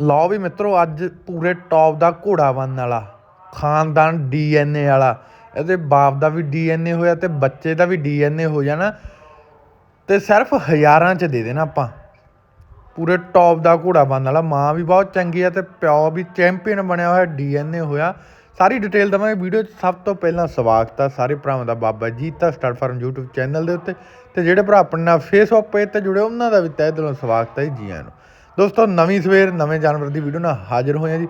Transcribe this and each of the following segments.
ਲਓ ਵੀ ਮਿੱਤਰੋ, ਅੱਜ ਪੂਰੇ ਟੌਪ ਦਾ ਘੋੜਾ ਬਣਨ ਵਾਲਾ, ਖਾਨਦਾਨ ਡੀਐਨਏ ਵਾਲਾ। ਇਹਦੇ ਬਾਪ ਦਾ ਵੀ ਡੀਐਨਏ ਹੋਇਆ ਤੇ ਬੱਚੇ ਦਾ ਵੀ ਡੀਐਨਏ ਹੋ ਜਾਣਾ। ਤੇ ਸਿਰਫ ਹਜ਼ਾਰਾਂ ਚ ਦੇ ਦੇਣਾ ਆਪਾਂ। ਪੂਰੇ ਟੌਪ ਦਾ ਘੋੜਾ ਬਣਨ ਵਾਲਾ। ਮਾਂ ਵੀ ਬਹੁਤ ਚੰਗੀ ਆ ਤੇ ਪਿਓ ਵੀ ਚੈਂਪੀਅਨ ਬਣਿਆ ਹੋਇਆ ਡੀਐਨਏ ਹੋਇਆ। ਸਾਰੀ ਡਿਟੇਲ ਦਵਾਂਗੇ ਵੀਡੀਓ 'ਚ। ਸਭ ਤੋਂ ਪਹਿਲਾਂ ਸਵਾਗਤ ਆ ਸਾਰੇ ਭਰਾਵਾਂ ਦਾ Baba Jita star farm YouTube channel ਦੇ ਉੱਤੇ। ਤੇ ਜਿਹੜੇ ਭਰਾ ਆਪਣੇ ਨਾਲ ਫੇਸਬੁੱਕ ਪੇਜ ਤੇ ਜੁੜੇ, ਉਹਨਾਂ ਦਾ ਵੀ ਤਹਿ ਦਿਲੋਂ ਸਵਾਗਤ ਹੈ ਜੀ ਆਇਆਂ ਨੂੰ। ਦੋਸਤੋ, ਨਵੀਂ ਸਵੇਰ, ਨਵੇਂ ਜਾਨਵਰ ਦੀ ਵੀਡੀਓ ਨਾਲ ਹਾਜ਼ਰ ਹੋਇਆ ਜੀ।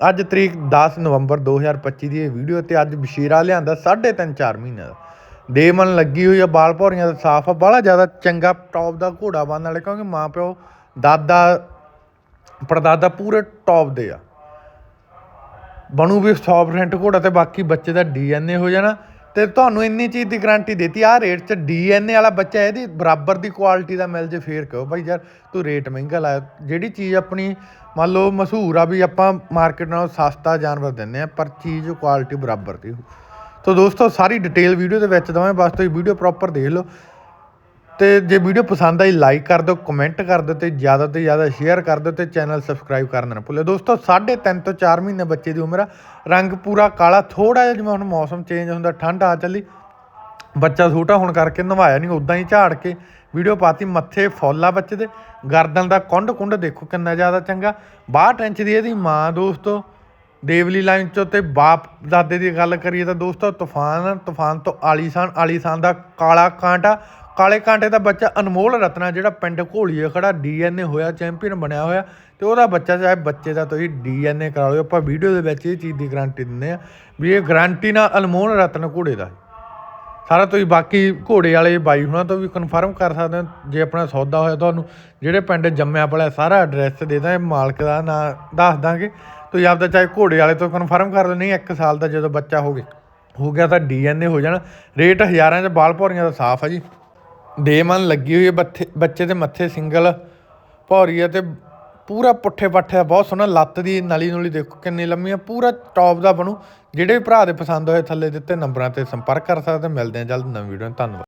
ਅੱਜ ਤਰੀਕ 10 ਨਵੰਬਰ 2025 ਦੀ ਇਹ ਵੀਡੀਓ ਤੇ ਅੱਜ ਬਸ਼ੀਰਾ ਲਿਆਂਦਾ 3.5 4 ਮਹੀਨੇ ਦਾ। ਡੇ ਮਨ ਲੱਗੀ ਹੋਈ ਆ, ਬਾਲ ਭੌਰੀਆਂ ਦਾ ਸਾਫ਼ ਆ ਬੜਾ ਜ਼ਿਆਦਾ ਚੰਗਾ ਟੌਪ ਦਾ ਘੋੜਾ ਬਣਨ ਵਾਲੇ, ਕਿਉਂਕਿ ਮਾਂ ਪਿਓ ਦਾਦਾ, ਪੜਦਾਦਾ ਪੂਰੇ ਟੌਪ ਦੇ ਆ। ਬਣੂ ਵੀ 100% ਘੋੜਾ ਤੇ ਬਾਕੀ ਬੱਚੇ ਦਾ ਡੀਐਨਏ ਹੋ ਜਾਣਾ। ਤੇ ਤੁਹਾਨੂੰ ਇੰਨੀ ਚੀਜ਼ ਦੀ ਗਾਰੰਟੀ ਦਿੱਤੀ ਆ ਰੇਟ 'ਚ ਡੀਐਨਏ ਵਾਲਾ ਬੱਚਾ ਇਹਦੀ ਬਰਾਬਰ ਦੀ ਕੁਆਲਿਟੀ ਦਾ ਮਿਲ ਜੇ ਫੇਰ ਕਹੋ ਭਾਈ ਯਾਰ ਤੂੰ ਰੇਟ ਮਹਿੰਗਾ ਲਾਇਆ। ਜਿਹੜੀ ਚੀਜ਼ ਆਪਣੀ ਮੰਨ ਲਓ ਮਸ਼ਹੂਰ ਆ ਵੀ ਆਪਾਂ ਮਾਰਕੀਟ ਨਾਲੋਂ ਸਸਤਾ ਜਾਨਵਰ ਦਿੰਦੇ ਆ, ਪਰ ਚੀਜ਼ ਕੁਆਲਿਟੀ ਬਰਾਬਰ ਦੀ ਹੋ ਤੋ ਦੋਸਤੋ, ਸਾਰੀ ਡਿਟੇਲ ਵੀਡੀਓ ਦੇ ਵਿੱਚ ਦਵਾਂ ਬਸ ਤੁਸੀਂ ਵੀਡੀਓ ਪ੍ਰੋਪਰ ਦੇਖ ਲਓ। ਤੇ ਜੇ ਵੀਡੀਓ ਪਸੰਦ ਆਈ ਲਾਈਕ ਕਰ ਦਿਓ ਕਮੈਂਟ ਕਰ ਦਿਓ ਤੇ ਜ਼ਿਆਦਾ ਤੋਂ ਜ਼ਿਆਦਾ ਸ਼ੇਅਰ ਕਰ ਦਿਓ ਤੇ ਚੈਨਲ ਸਬਸਕ੍ਰਾਈਬ ਕਰਨਾ ਨਾ ਭੁੱਲਿਓ। ਦੋਸਤੋ 3.5 ਤੋਂ 4 ਮਹੀਨੇ ਬੱਚੇ ਦੀ ਉਮਰ ਆ। ਰੰਗ ਪੂਰਾ ਕਾਲਾ ਥੋੜਾ ਜਿਹਾ ਜਿਵੇਂ ਹੁਣ ਮੌਸਮ ਚੇਂਜ ਹੁੰਦਾ, ਠੰਡ ਆ ਚੱਲੀ। ਬੱਚਾ ਛੋਟਾ ਹੋਣ ਕਰਕੇ ਨਵਾਇਆ ਨਹੀਂ ਉਦਾਂ ਹੀ ਝਾੜ ਕੇ ਵੀਡੀਓ ਪਾਤੀ ਮੱਥੇ ਫੁੱਲਾ ਬੱਚੇ ਦੇ। ਗਰਦਨ ਦਾ ਕੁੰਡ ਕੁੰਡ ਦੇਖੋ ਕਿੰਨਾ ਜ਼ਿਆਦਾ ਚੰਗਾ। 62 ਇੰਚ ਦੀ ਇਹਦੀ ਮਾਂ ਦੋਸਤੋ ਦੇਵਲੀ ਲਾਈਨ ਚੋਂ ਤੇ ਬਾਪ ਦਾਦੇ ਦੀ ਗੱਲ ਕਰੀਏ ਤਾਂ ਦੋਸਤੋ, ਤੂਫਾਨ ਤੂਫਾਨ ਤੋਂ ਆਲੀਸ਼ਾਨ ਆਲੀਸ਼ਾਨ ਦਾ ਕਾਲਾ ਕਾਂਟਾ। ਕਾਲੇ ਕਾਂਟੇ ਦਾ ਬੱਚਾ ਅਨਮੋਲ ਰਤਨਾ, ਜਿਹੜਾ ਪਿੰਡ ਘੋਲੀਏ ਖੜਾ ਡੀਐਨਏ ਹੋਇਆ, ਚੈਂਪੀਅਨ ਬਣਿਆ ਹੋਇਆ। ਤੇ ਉਹਦਾ ਬੱਚਾ ਚਾਹੇ ਬੱਚੇ ਦਾ ਤੁਸੀਂ ਡੀਐਨਏ ਕਰਾ ਲਓ, ਆਪਾਂ ਵੀਡੀਓ ਦੇ ਵਿੱਚ ਇਹ ਚੀਜ਼ ਦੀ ਗਾਰੰਟੀ ਦਿੰਦੇ ਆ ਵੀ ਇਹ ਗਾਰੰਟੀ ਨਾਲ ਅਨਮੋਲ ਰਤਨ ਘੋੜੇ ਦਾ। ਸਾਰਾ ਤੁਸੀਂ ਬਾਕੀ ਘੋੜੇ ਵਾਲੇ ਬਾਈ ਹੁਣਾਂ ਤੋਂ ਵੀ ਕਨਫਰਮ ਕਰ ਸਕਦੇ ਹੋ, ਜੇ ਆਪਣਾ ਸੌਦਾ ਹੋਇਆ ਤੁਹਾਨੂੰ, ਜਿਹੜੇ ਪਿੰਡ ਜੰਮਿਆ ਪਲਿਆ ਸਾਰਾ ਐਡਰੈਸ ਦੇ ਦਾਂ ਮਾਲਕ ਦਾ ਨਾਂ ਦੱਸ ਦਾਂਗੇ। ਤੁਸੀਂ ਆਪਦਾ ਚਾਹੇ ਘੋੜੇ ਵਾਲੇ ਤੋਂ ਕਨਫਰਮ ਕਰ ਲਓ ਨਹੀਂ, ਇੱਕ ਸਾਲ ਦਾ ਜਦੋਂ ਬੱਚਾ ਹੋ ਗਿਆ ਹੋ ਗਿਆ ਤਾਂ ਡੀਐਨਏ ਹੋ ਜਾਣਾ। ਰੇਟ ਹਜ਼ਾਰਾਂ 'ਚ ਬਾਲ ਭੌਰੀਆਂ ਦਾ ਸਾਫ਼ ਹੈ ਜੀ। ਦੇ ਮਨ ਲੱਗੀ ਹੋਈ ਹੈ ਬੱਥੇ, ਬੱਚੇ ਦੇ ਮੱਥੇ ਸਿੰਗਲ ਭੌਰੀ ਹੈ ਤੇ ਪੂਰਾ ਪੁੱਠੇ ਪੱਠੇ ਦਾ ਬਹੁਤ ਸੋਹਣਾ ਲੱਤ ਦੀ ਨਲੀ ਨੂਲੀ ਦੇਖੋ ਕਿੰਨੀ ਲੰਮੀ ਆ, ਪੂਰਾ ਟੌਪ ਦਾ ਬਣੂ। ਜਿਹੜੇ ਵੀ ਭਰਾ ਦੇ ਪਸੰਦ ਹੋਏ ਥੱਲੇ ਦਿੱਤੇ ਨੰਬਰਾਂ ਤੇ ਸੰਪਰਕ ਕਰ ਸਕਦੇ ਮਿਲਦੇ ਆ ਜਲਦ ਨਵੀਂ ਵੀਡੀਓ ਧੰਨਵਾਦ।